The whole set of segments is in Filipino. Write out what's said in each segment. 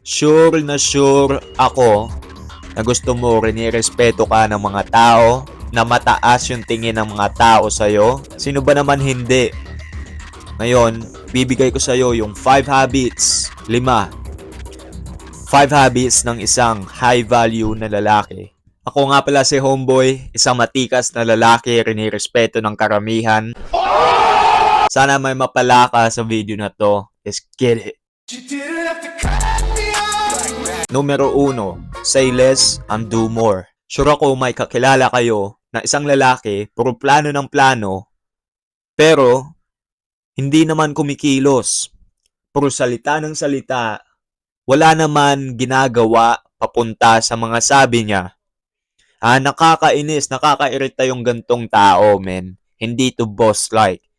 Sure na sure ako na gusto mo rin respeto ka ng mga tao, na mataas yung tingin ng mga tao sa'yo. Sino ba naman hindi? Ngayon, bibigay ko sa'yo yung 5 habits, 5. 5 habits ng isang high value na lalaki. Ako nga pala si Homeboy, isang matikas na lalaki, rinirespeto ng karamihan. Sana may mapala ka sa video na to. Let's get it. Numero uno, say less and do more. Sure ako may kakilala kayo na isang lalaki, puro plano ng plano, pero hindi naman kumikilos. Puro salita ng salita, wala naman ginagawa papunta sa mga sabi niya. Ah, nakakainis, nakakairita yung gantong tao, men. Hindi to boss-like.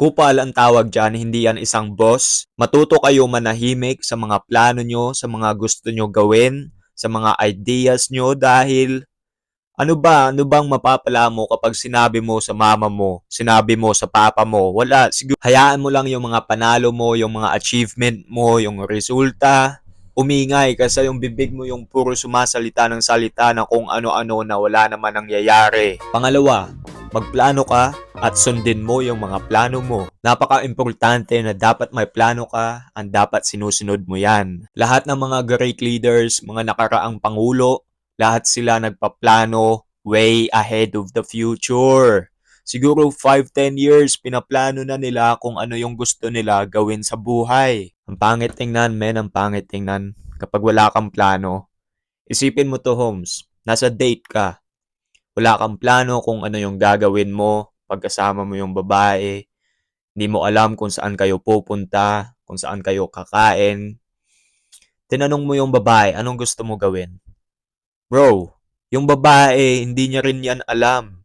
Kupal ang tawag dyan, hindi yan isang boss. Matuto kayo manahimik sa mga plano nyo, sa mga gusto nyo gawin, sa mga ideas nyo dahil ano ba, ano bang mapapala mo kapag sinabi mo sa mama mo, sinabi mo sa papa mo, wala, siguro hayaan mo lang yung mga panalo mo, yung mga achievement mo, yung resulta, umingay kasi yung bibig mo yung puro sumasalita ng salita ng kung ano-ano na wala naman nangyayari. Pangalawa, magplano ka at sundin mo yung mga plano mo. Napaka-importante na dapat may plano ka ang dapat sinusunod mo yan. Lahat ng mga great leaders, mga nakaraang pangulo, lahat sila nagpaplano way ahead of the future. Siguro 5-10 years, pinaplano na nila kung ano yung gusto nila gawin sa buhay. Ang pangit tingnan, men, ang pangit tingnan. Kapag wala kang plano, isipin mo to, Holmes. Nasa date ka. Wala kang plano kung ano yung gagawin mo pagkasama mo yung babae. Hindi mo alam kung saan kayo pupunta, kung saan kayo kakain. Tinanong mo yung babae, anong gusto mo gawin? Bro, yung babae, hindi niya rin yan alam.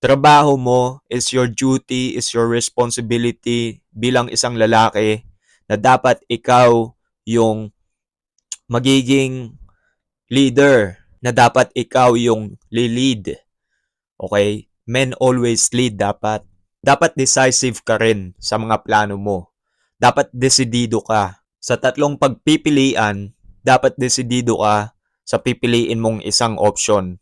Trabaho mo is your duty, is your responsibility bilang isang lalaki na dapat ikaw yung magiging leader, na dapat ikaw yung li-lead. Okay? Men always lead dapat. Dapat decisive ka rin sa mga plano mo. Dapat desidido ka. Sa tatlong pagpipilian, dapat desidido ka sa pipiliin mong isang option.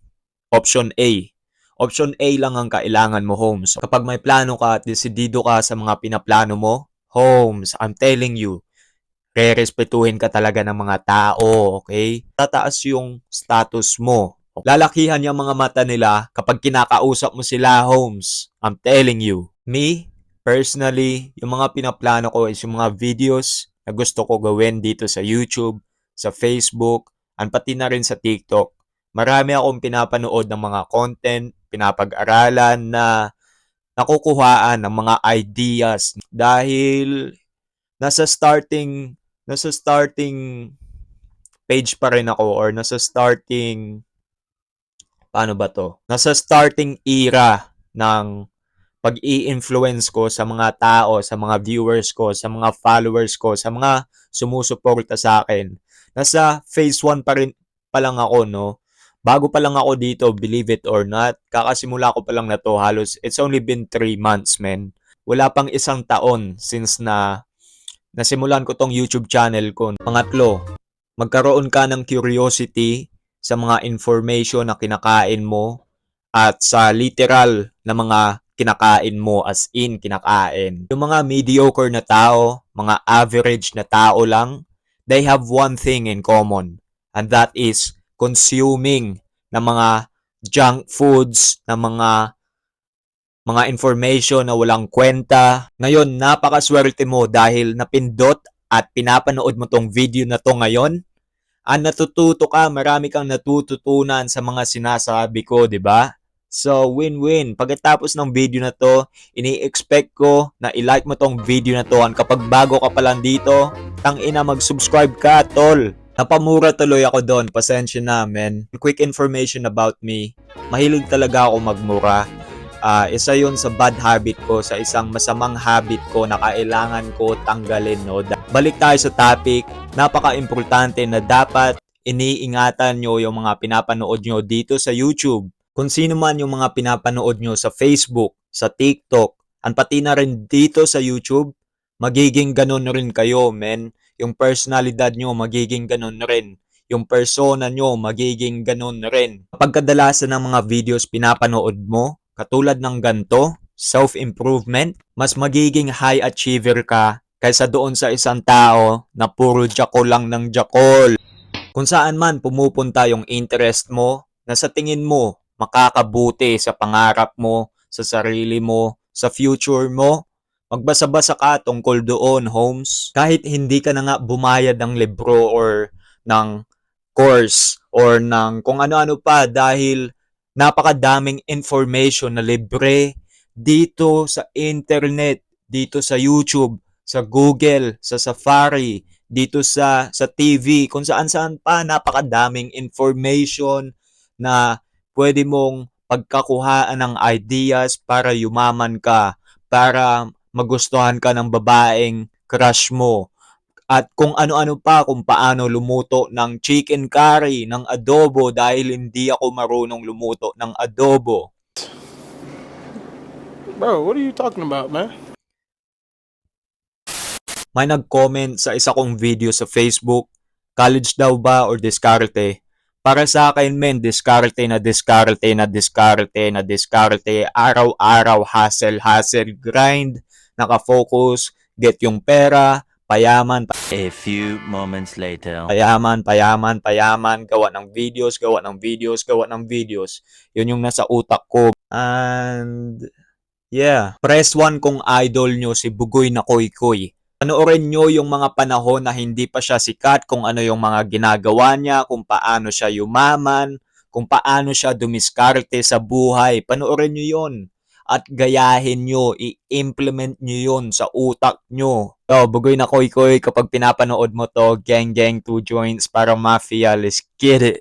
Option A. Option A lang ang kailangan mo, Holmes. Kapag may plano ka at desidido ka sa mga pinaplano mo, Holmes, I'm telling you, re-respetuhin ka talaga ng mga tao, okay? Tataas yung status mo. Lalakihan yung mga mata nila kapag kinakausap mo sila, Holmes. I'm telling you. Me, personally, yung mga pinaplano ko is yung mga videos na gusto ko gawin dito sa YouTube, sa Facebook, and pati na rin sa TikTok. Marami akong pinapanood ng mga content, pinapag-aralan na nakukuhaan ng mga ideas dahil nasa starting nasa starting page pa rin ako or nasa starting paano ba to? Nasa starting era ng pag-i-influence ko sa mga tao, sa mga viewers ko, sa mga followers ko, sa mga sumusuporta sa akin. Nasa phase 1 pa rin pa lang ako, no? Bago pa lang ako dito, believe it or not, kakasimula ko pa lang na to halos, it's only been 3 months, man. Wala pang isang taon since na nasimulan ko tong YouTube channel ko. Pangatlo, magkaroon ka ng curiosity sa mga information na kinakain mo at sa literal na mga kinakain mo as in kinakain. Yung mga mediocre na tao, mga average na tao lang, they have one thing in common and that is consuming ng mga junk foods, ng mga mga information na walang kwenta. Ngayon, napakaswerte mo dahil napindot at pinapanood mo tong video na to ngayon. Ang natututo ka, marami kang natututunan sa mga sinasabi ko, di ba? So, win-win. Pagkatapos ng video na to, ini-expect ko na i-like mo tong video na to. And kapag bago ka pa lang dito, tang ina mag-subscribe ka, tol. Napamura tuloy ako doon. Pasensya na, men. Quick information about me. Mahilig talaga ako magmura. Ah, isa yon sa bad habit ko, sa isang masamang habit ko na kailangan ko tanggalin. No? Balik tayo sa topic. Napaka-importante na dapat iniingatan nyo yung mga pinapanood nyo dito sa YouTube. Kung sino man yung mga pinapanood nyo sa Facebook, sa TikTok, at pati na rin dito sa YouTube, magiging ganun rin kayo, men. yung personalidad nyo magiging ganun rin. Yung persona nyo magiging ganun rin. Kapag kadalasan ng mga videos pinapanood mo, katulad ng ganto, self-improvement, mas magiging high achiever ka kaysa doon sa isang tao na puro jakol lang ng jakol. Kung saan man pumupunta yung interest mo, na sa tingin mo makakabuti sa pangarap mo, sa sarili mo, sa future mo, magbasa-basa ka tungkol doon, Holmes. Kahit hindi ka na nga bumayad ng libro or ng course or ng kung ano-ano pa dahil napakadaming information na libre dito sa internet, dito sa YouTube, sa Google, sa Safari, dito sa sa TV, kung saan-saan pa napakadaming information na pwede mong pagkakuhaan ng ideas para yumaman ka, para magustuhan ka ng babaeng crush mo. At kung ano-ano pa, kung paano lumuto ng chicken curry, ng adobo dahil hindi ako marunong lumuto ng adobo. Bro, what are you talking about, man? May nag-comment sa isa kong video sa Facebook, college daw ba or diskarte? Para sa akin, men, diskarte na diskarte na diskarte na diskarte. Araw-araw, hustle, hustle, grind, nakafocus, get yung pera, payaman, A few moments later. payaman, payaman, payaman, gawa ng videos, gawa ng videos, gawa ng videos. Yun yung nasa utak ko. And, yeah. Press 1 kung idol nyo si Bugoy na Koy Koy. Panoorin nyo yung mga panahon na hindi pa siya sikat, kung ano yung mga ginagawa niya, kung paano siya yumaman, kung paano siya dumiskarte sa buhay. Panoorin nyo yon at gayahin nyo, i-implement nyo yon sa utak nyo. So, bugoy na koy koy kapag pinapanood mo to, gang gang two joints para mafia, let's get it.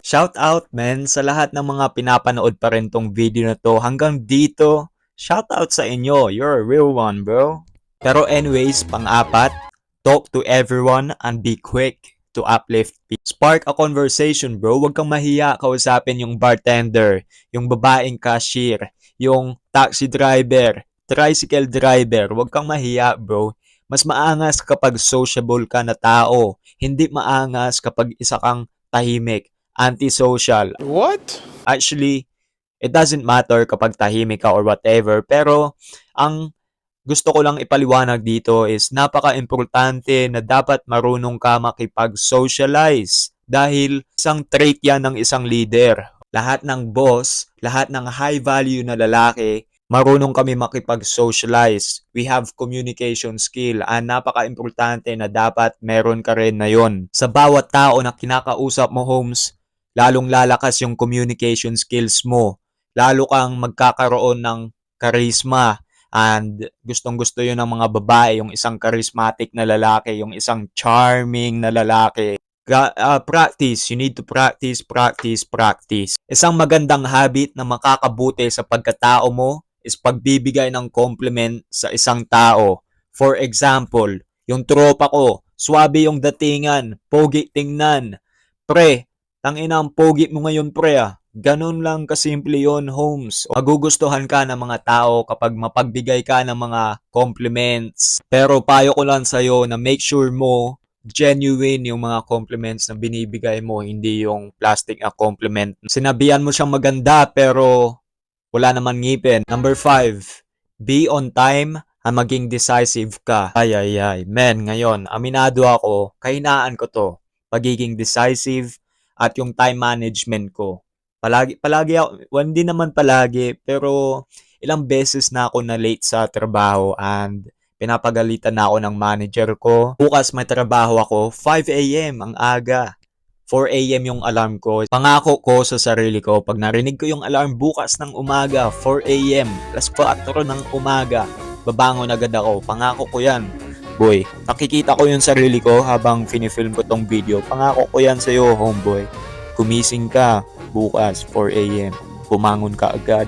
Shout out men sa lahat ng mga pinapanood pa rin tong video na to hanggang dito. Shout out sa inyo, you're a real one bro. Pero anyways, pang-apat, talk to everyone and be quick to uplift people. Spark a conversation bro, huwag kang mahiya kausapin yung bartender, yung babaeng cashier, yung taxi driver, tricycle driver, huwag kang mahiya bro. Mas maangas kapag sociable ka na tao, hindi maangas kapag isa kang tahimik, antisocial. What? Actually, it doesn't matter kapag tahimik ka or whatever, pero ang gusto ko lang ipaliwanag dito is napaka-importante na dapat marunong ka makipag-socialize dahil isang trait yan ng isang leader. Lahat ng boss, lahat ng high value na lalaki, marunong kami makipag-socialize. We have communication skill and napaka-importante na dapat meron ka rin na yon. Sa bawat tao na kinakausap mo, Holmes, lalong lalakas yung communication skills mo. Lalo kang magkakaroon ng charisma and gustong gusto yun ng mga babae, yung isang charismatic na lalaki, yung isang charming na lalaki. Uh, practice, you need to practice, practice, practice. Isang magandang habit na makakabuti sa pagkatao mo is pagbibigay ng compliment sa isang tao. For example, yung tropa ko, swabe yung datingan, pogi tingnan. Pre, tangina ang pogi mo ngayon pre ah. Ganun lang kasimple yon Holmes. Magugustuhan ka ng mga tao kapag mapagbigay ka ng mga compliments. Pero payo ko lang sa'yo na make sure mo genuine yung mga compliments na binibigay mo, hindi yung plastic na compliment. Sinabihan mo siyang maganda pero wala naman ngipin. Number five, be on time at maging decisive ka. Ay, ay, ay. Men, ngayon, aminado ako, kahinaan ko to. Pagiging decisive at yung time management ko. Palagi, palagi ako, well, hindi naman palagi, pero ilang beses na ako na late sa trabaho and pinapagalitan na ako ng manager ko. Bukas may trabaho ako, 5 a.m. ang aga. 4 a.m. yung alarm ko. Pangako ko sa sarili ko, pag narinig ko yung alarm bukas ng umaga, 4 a.m., alas 4 ng umaga, babangon agad ako. Pangako ko yan. Boy, nakikita ko yung sarili ko habang finifilm ko tong video. Pangako ko yan sa'yo, homeboy. Kumising ka bukas, 4 a.m. Bumangon ka agad.